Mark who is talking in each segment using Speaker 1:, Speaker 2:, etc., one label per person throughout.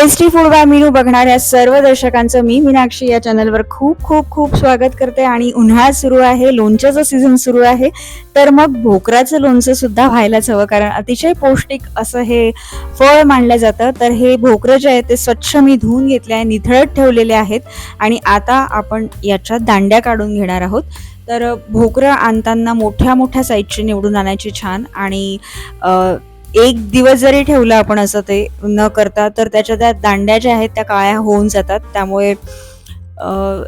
Speaker 1: Tasty food by menu बघणाऱ्या सर्व दर्शकांचं मी मीनाक्षी या चॅनलवर खूप खूप खूप स्वागत करते. आणि उन्हाळा सुरू आहे लोणच्याचं सीझन सुरू आहे. तर मग भोकराचं लोणचं सुद्धा व्हायलाच हवं कारण अतिशय पौष्टिक असं हे फळ मानलं जातं. तर हे भोकरं जे आहे ते स्वच्छ मी धुवून घेतले आहे निथळत ठेवलेले आहेत. आणि आता आपण याच्या दांड्या काढून घेणार आहोत. तर भोकरं आणताना मोठ्या मोठ्या साईजचे निवडून आणायचे छान. आणि एक दिवस जरी ठेवलं आपण असं ते न करता तर त्याच्या त्या दांड्या ज्या आहेत त्या काळ्या होऊन जातात. त्यामुळे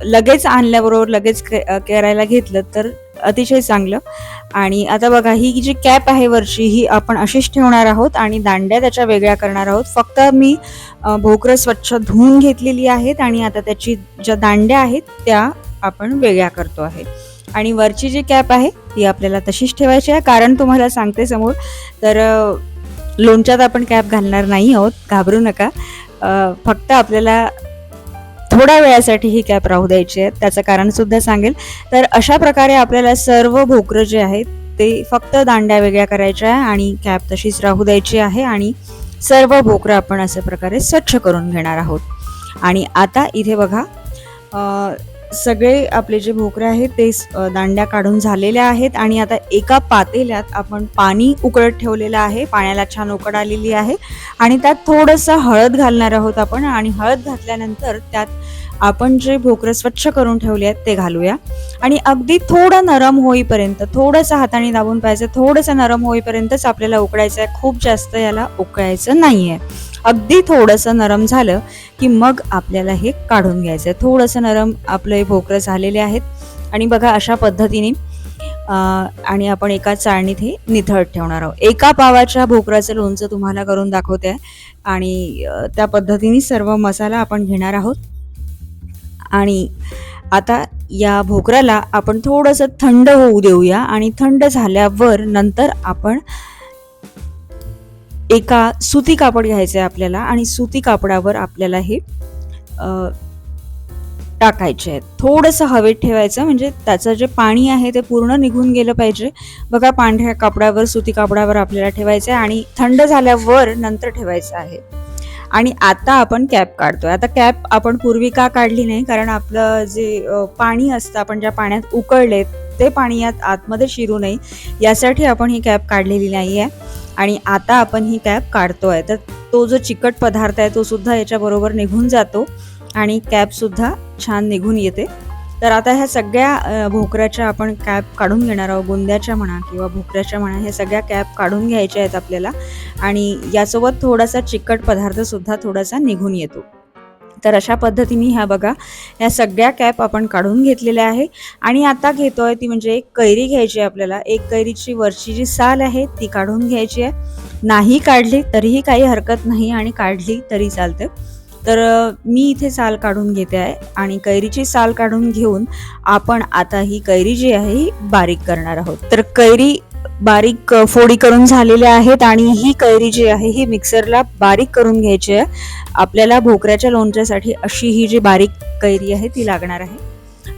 Speaker 1: लगेच आणल्याबरोबर लगेच करायला घेतलं तर अतिशय चांगलं. आणि आता बघा ही जी कॅप आहे वरची ही आपण अशीच ठेवणार आहोत आणि दांड्या त्याच्या वेगळ्या करणार आहोत. फक्त मी भोकरं स्वच्छ धुवून घेतलेली आहेत आणि आता त्याची ज्या दांड्या आहेत त्या आपण वेगळ्या करतो आहे. आणि वरची जी कॅप आहे ती आपल्याला तशीच ठेवायची आहे. कारण तुम्हाला सांगते समोर तर लोणच्यात आपण कॅप घालणार नाही आहोत घाबरू नका. फक्त आपल्याला थोड्या वेळासाठी ही कॅप राहू द्यायची आहे त्याचं कारणसुद्धा सांगेल. तर अशा प्रकारे आपल्याला सर्व भोकरं जे आहेत ते फक्त दांड्या वेगळ्या करायच्या आहे आणि कॅप तशीच राहू द्यायची आहे आणि सर्व भोकरं आपण अशा प्रकारे स्वच्छ करून घेणार आहोत. आणि आता इथे बघा सगळे आपले जे भोकरे आहेत ते दांड्या काढून झालेल्या आहेत आणि आता एका पातेल्यात आपण पाणी उकळत ठेवलेलं आहे. पाण्याला छान उकड आलेली आहे आणि त्यात थोडंसं हळद घालणार आहोत आपण आणि हळद घातल्यानंतर त्यात आपण जे भोकरं स्वच्छ करून ठेवले आहेत ते घालूया. आणि अगदी थोडं नरम होईपर्यंत थोडंसं हाताने दाबून पाहिजे थोडंसं नरम होईपर्यंतच आपल्याला उकळायचं आहे खूप जास्त याला उकळायचं नाही आहे अगदी थोडंसं नरम झालं की मग आपल्याला हे काढून घ्यायचं. आहे थोडंसं नरम आपलं हे भोकरं झालेले आहेत. आणि बघा अशा पद्धतीने आणि आपण एका चाळणीत हे निथळत ठेवणार आहोत. एका पावाच्या भोकराचं लोणचं तुम्हाला करून दाखवते. आहे आणि त्या पद्धतीने सर्व मसाला आपण घेणार आहोत. आणि आता या भोकराला आपण थोडंसं थंड होऊ देऊया. आणि थंड झाल्यावर नंतर आपण एका सुती कापड घ्यायचं आहे आपल्याला आणि सुती कापडावर आपल्याला हे टाकायचे आहेत थोडंसं हवेत ठेवायचं म्हणजे त्याचं जे पाणी आहे ते पूर्ण निघून गेलं पाहिजे. बघा पांढऱ्या कापडावर सुती कापडावर आपल्याला ठेवायचं आहे आणि थंड झाल्यावर नंतर ठेवायचं आहे. आणि आता आपण कॅप काढतोय. आता कॅप आपण पूर्वी का काढली नाही? कारण आपलं जे पाणी असतं आपण ज्या पाण्यात उकळले ते पाणी यात आतमध्ये शिरू नये. यासाठी आपण ही कॅप काढलेली नाही आहे. आणि आता आपण ही कॅप काढतो आहे तर तो जो चिकट पदार्थ आहे तो सुद्धा याच्याबरोबर निघून जातो. आणि कॅप सुद्धा छान निघून येते. तर आता ह्या सगळ्या भोकऱ्याच्या आपण कॅप काढून घेणार आहोत. गोंद्याच्या म्हणा किंवा भोकऱ्याच्या म्हणा ह्या सगळ्या कॅप काढून घ्यायच्या आहेत आपल्याला. आणि यासोबत थोडासा चिकट पदार्थ सुद्धा थोडासा निघून येतो. तर अशा पद्धतीने ह्या बघा ह्या सगळ्या कॅप आपण काढून घेतलेल्या आहे. आणि आता घेतो आहे ती म्हणजे एक कैरी घ्यायची आहे आपल्याला. एक कैरीची वरची जी साल आहे ती काढून घ्यायची आहे. नाही काढली तरीही काही हरकत नाही आणि काढली तरी चालते. तर मी इथे साल काढून घेते आहे आणि कैरीची साल काढून घेऊन आपण आता ही कैरी जी आहे ही बारीक करणार आहोत. तर कैरी बारीक फोडी करून झालेल्या आहेत आणि ही कैरी जी आहे ही मिक्सरला बारीक करून घ्यायची आहे. आपल्याला भोकऱ्याच्या लोणच्यासाठी अशी ही जी बारीक कैरी आहे ती लागणार आहे.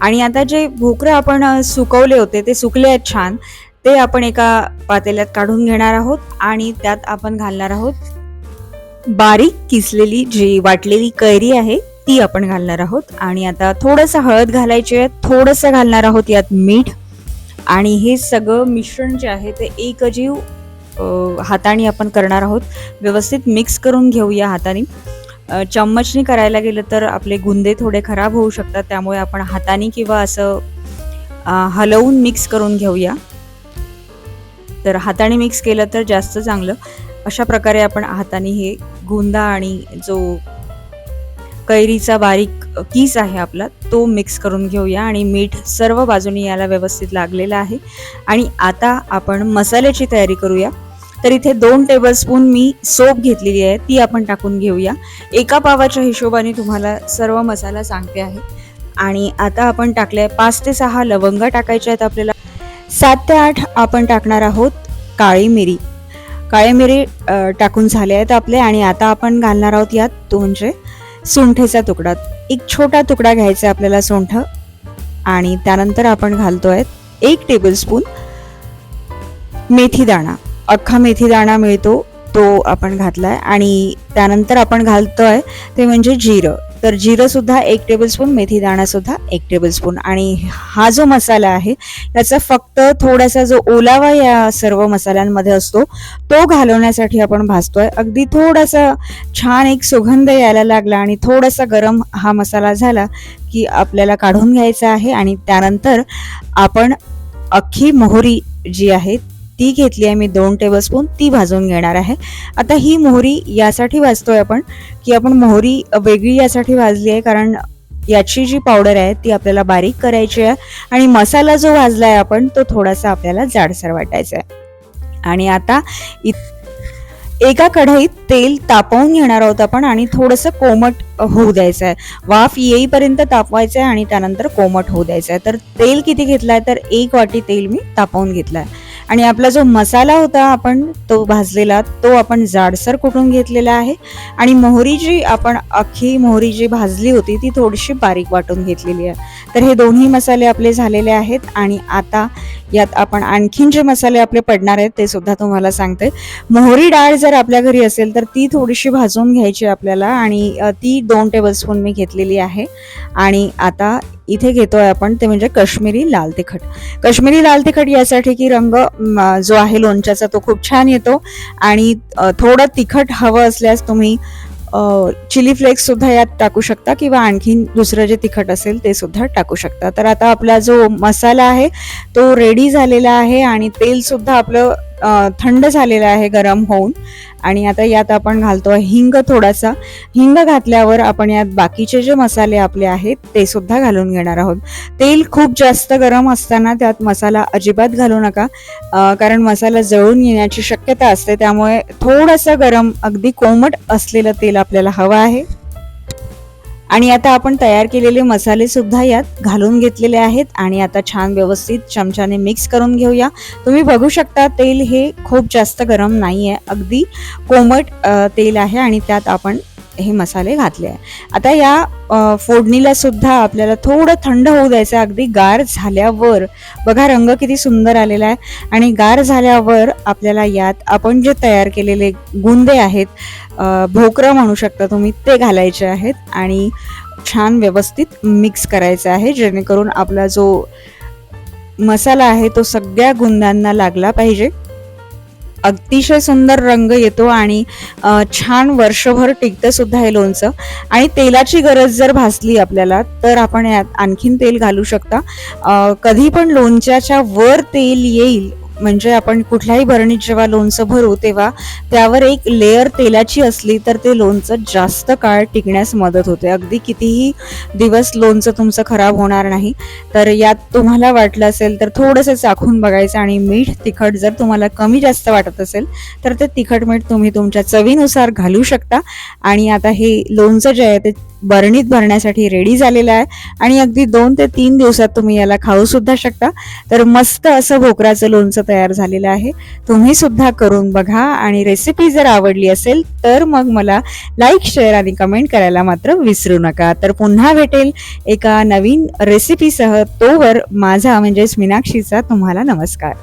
Speaker 1: आणि आता जे भोकरं आपण सुकवले होते ते सुकले आहेत छान. ते आपण एका पातेल्यात काढून घेणार आहोत आणि त्यात आपण घालणार आहोत बारीक किसलेली जी वाटलेली कैरी आहे ती आपण घालणार आहोत. आणि आता थोडंसं हळद घालायची आहे थोडंसं घालणार आहोत यात मीठ. आणि हे सगळं मिश्रण जे आहे ते एकजीव हाताने आपण करणार आहोत. व्यवस्थित मिक्स करून घेऊया हाताने. चम्मचने करायला गेलं तर आपले गुंदे थोडे खराब होऊ शकतात त्यामुळे आपण हाताने किंवा असं हलवून मिक्स करून घेऊया. तर हाताने मिक्स केलं तर जास्त चांगलं. अशा प्रकारे आपण हाताने हे गुंदा आणि जो कैरीचा बारीक किस आहे आपला तो मिक्स करून घेऊया आणि मीठ सर्व बाजूनी याला व्यवस्थित लागलेलं आहे. आणि आता आपण मसाल्याची तयारी करूया. तर इथे दोन टेबलस्पून मी सोप घेतलेली आहे ती आपण टाकून घेऊया. एका पावाच्या हिशोबाने तुम्हाला सर्व मसाला सांगते आहे. आणि आता आपण टाकले पाच ते सहा लवंग टाकायच्या आहेत आपल्याला. सात ते आठ आपण टाकणार आहोत काळी मिरी. काळी मिरी टाकून झाले आहेत आपले आणि आता आपण घालणार आहोत यात तो म्हणजे सुंठेचा तुकडा. एक छोटा तुकडा घ्यायचा आहे आपल्याला सुंठ. आणि त्यानंतर आपण घालतोय एक टेबलस्पून मेथी दाणा अख्खा मेथी दाणा मिळतो तो आपण घातलाय. आणि त्यानंतर आपण घालतोय ते म्हणजे जिरं. तर जिरंसुद्धा एक टेबलस्पून मेथी दाणासुद्धा एक टेबलस्पून आणि हा जो मसाला आहे याचा फक्त थोडासा जो ओलावा या सर्व मसाल्यांमध्ये असतो तो घालवण्यासाठी आपण भाजतोय. अगदी थोडासा छान एक सुगंध यायला लागला आणि थोडासा गरम हा मसाला झाला की आपल्याला काढून घ्यायचा आहे. आणि त्यानंतर आपण अख्खी मोहरी जी आहे ती घेतली आहे मी दोन टेबलस्पून ती भाजून घेणार आहे. आता ही मोहरी यासाठी भाजतोय आपण की आपण मोहरी वेगळी यासाठी भाजली आहे कारण याची जी पावडर आहे ती आपल्याला बारीक करायची आहे आणि मसाला जो भाजला आहे आपण तो थोडासा आपल्याला जाडसर वाटायचा आहे. आणि आता इत एका कढईत तेल तापवून घेणार आहोत आपण आणि थोडंसं कोमट होऊ द्यायचं आहे. वाफ येईपर्यंत तापवायचं आहे आणि त्यानंतर कोमट होऊ द्यायचं आहे. तर तेल किती घेतलं आहे तर एक वाटी तेल मी तापवून घेतलं आहे आणि आपला जो मसाला होता आपण तो भाजलेला तो आपण जाडसर कुटून घेतलेला आहे? आणि मोहरी जी आपण अख्खी मोहरी जी भाजली होती ती थोडीशी बारीक वाटून घेतलेली आहे. तर हे दोन्ही मसाले आपले झालेले आहेत आणि आता यात आपण आणखीन जे मसाले आपले पडणार आहेत ते सुद्धा तुम्हाला सांगते. मोहरी डाळ जर आपल्या घरी असेल तर ती थोडीशी भाजून घ्यायची आपल्याला आणि ती दोन टेबलस्पून मी घेतलेली आहे. आणि आता इथे घेतोय आपण ते म्हणजे कश्मीरी लाल तिखट. कश्मीरी लाल तिखट यासाठी की रंग जो आहे लोणच्याचा तो खूप छान येतो. आणि थोडं तिखट हवं असल्यास तुम्ही चिली फ्लेक्स सुद्धा यात टाकू शकता किंवा आणखीन दुसरं जे तिखट असेल ते सुद्धा टाकू शकता. तर आता आपला जो मसाला आहे तो रेडी झालेला आहे आणि तेल सुद्धा आपलं थंड झालेलं आहे गरम होऊन. आणि आता यात आपण घालतो हिंग थोडासा. हिंग घातल्यावर आपण यात बाकीचे जे मसाले आपले आहेत ते सुद्धा घालून घेणार आहोत. तेल खूप जास्त गरम असताना त्यात मसाला अजिबात घालू नका. कारण मसाला जळून येण्याची शक्यता असते. त्यामुळे थोडंसं गरम अगदी कोमट असलेलं तेल आपल्याला हवं आहे. आणि आता आपण तयार केलेले मसाले सुद्धा यात घालून घेतलेले आहेत आणि आता छान व्यवस्थित चमच्याने मिक्स करून घेऊया. तुम्ही बघू शकता तेल हे खूप जास्त गरम नाही आहे अगदी कोमट तेल आहे आणि त्यात आपण हे मसाले घातले आहे. आता या फोडणीला सुद्धा आपल्याला थोडं थंड होऊ द्यायचं अगदी गार झाल्यावर बघा रंग किती सुंदर आलेला आहे. आणि गार झाल्यावर आपल्याला यात आपण जे तयार केलेले गुंदे आहेत भोकरं म्हणू शकता तुम्ही ते घालायचे आहेत आणि छान व्यवस्थित मिक्स करायचं आहे जेणेकरून आपला जो मसाला आहे तो सगळ्या गुंदांना लागला पाहिजे. अतिशय सुंदर रंग येतो आणि छान वर्षभर टिकतं सुद्धा हे लोणचं. आणि तेलाची गरज जर भासली आपल्याला तर आपण यात आणखीन तेल घालू शकता. कधी पण लोणच्याच्या वर तेल येईल म्हणजे आपण कुठल्याही भरणीत जेव्हा लोणचं भरू तेव्हा त्यावर एक लेअर तेलाची असली तर ते लोणचं जास्त काळ टिकण्यास मदत होते. अगदी कितीही दिवस लोणचं तुमचं खराब होणार नाही तर यात तुम्हाला वाटलं असेल तर थोडंसं चाखून बघायचं आणि मीठ तिखट जर तुम्हाला कमी जास्त वाटत असेल तर ते तिखट मीठ तुम्ही तुमच्या चवीनुसार घालू शकता. आणि आता हे लोणचं जे आहे ते बरणीत भरण्यासाठी रेडी झालेलं आहे आणि अगदी दोन ते तीन दिवसात तुम्ही याला खाऊ सुद्धा शकता. तर मस्त असं भोकराचं लोणचं तयार झालेलं आहे. तुम्ही सुद्धा करून बघा आणि रेसिपी जर आवडली असेल तर मग मला लाईक शेअर आणि कमेंट करायला मात्र विसरू नका. तर पुन्हा भेटेल एका नवीन रेसिपीसह तोवर माझा म्हणजेच मीनाक्षीचा तुम्हाला नमस्कार.